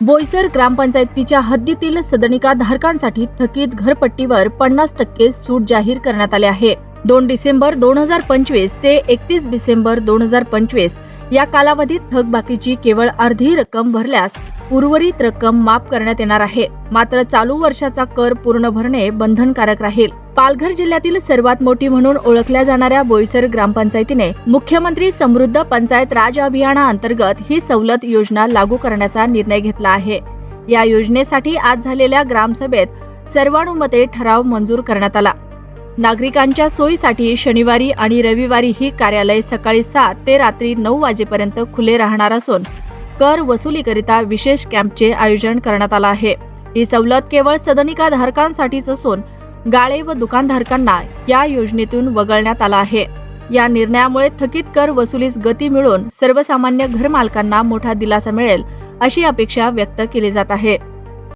बोईसर ग्रामपंचायतीच्या हद्दीतील सदनिका धारकांसाठी थकीत घरपट्टीवर पन्नास टक्के सूट जाहीर करण्यात आली आहे. दोन डिसेंबर दोन हजार पंचवीस ते एकतीस डिसेंबर दोन हजार पंचवीस या कालावधीत थकबाकीची केवळ अर्धी रक्कम भरल्यास उर्वरित रक्कम माफ करण्यात येणार आहे. मात्र चालू वर्षाचा कर पूर्ण भरणे बंधनकारक राहील. पालघर जिल्ह्यातील सर्वात मोठी म्हणून ओळखल्या जाणाऱ्या बोईसर ग्रामपंचायतीने मुख्यमंत्री समृद्ध पंचायत राज अभियानाअंतर्गत ही सवलत योजना लागू करण्याचा निर्णय घेतला आहे. या योजनेसाठी आज झालेल्या ग्रामसभेत सर्वानुमते ठराव मंजूर करण्यात आला. नागरिकांच्या सोयीसाठी शनिवारी आणि रविवारी ही कार्यालय सकाळी सात ते रात्री नऊ वाजेपर्यंत खुले राहणार असून कर वसुलीकरिता विशेष कॅम्पचे आयोजन करण्यात आलं आहे. ही सवलत केवळ सदनिका धारकांसाठीच असून गाळे व दुकानधारकांना या योजनेतून वगळण्यात आला आहे. या निर्णयामुळे थकीत कर वसुलीस गती मिळून सर्वसामान्य घरमालकांना मोठा दिलासा मिळेल अशी अपेक्षा व्यक्त केली जात आहे.